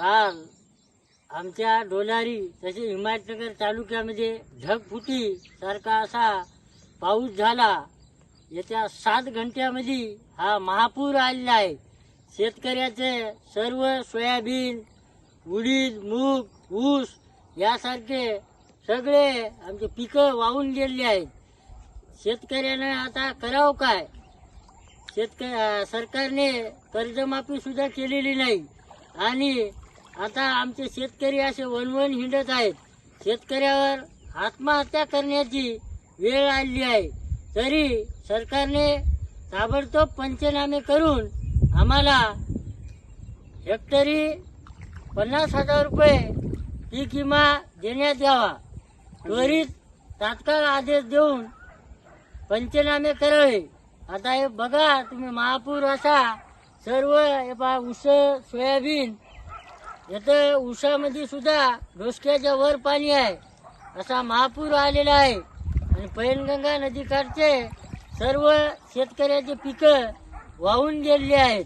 काल आमच्या डोलारी तसे हिमायतनगर तालुक्यामध्ये ढगफुटी सारखा असा पाऊस झाला. येत्या सात घंट्यामध्ये हा महापूर आलेला आहे. शेतकऱ्याचे सर्व सोयाबीन उडीद मूग ऊस यासारखे सगळे आमचे पिकं वाहून गेलेले आहेत. शेतकऱ्यानं आता करावं काय? शेतक सरकारने कर्जमाफी सुद्धा केलेली नाही. आणि आता आमचे शेतकरी असे वनवन हिंडत आहेत. शेतकऱ्यावर आत्महत्या करण्याची वेळ आली आहे. तरी सरकारने ताबडतोब पंचनामे करून आम्हाला हेक्टरी पन्नास हजार रुपये पीक विमा देण्यात यावा त्वरित तात्काळ आदेश देऊन पंचनामे करावे. आता हे बघा तुम्ही महापूर असा सर्व हे पहा उस सोयाबीन इथं उषामध्ये सुद्धा डोसक्याच्या वर पाणी आहे. असा महापूर आलेला आहे. आणि पैनगंगा नदीकाठचे सर्व शेतकऱ्याचे पिकं वाहून गेलेली आहेत.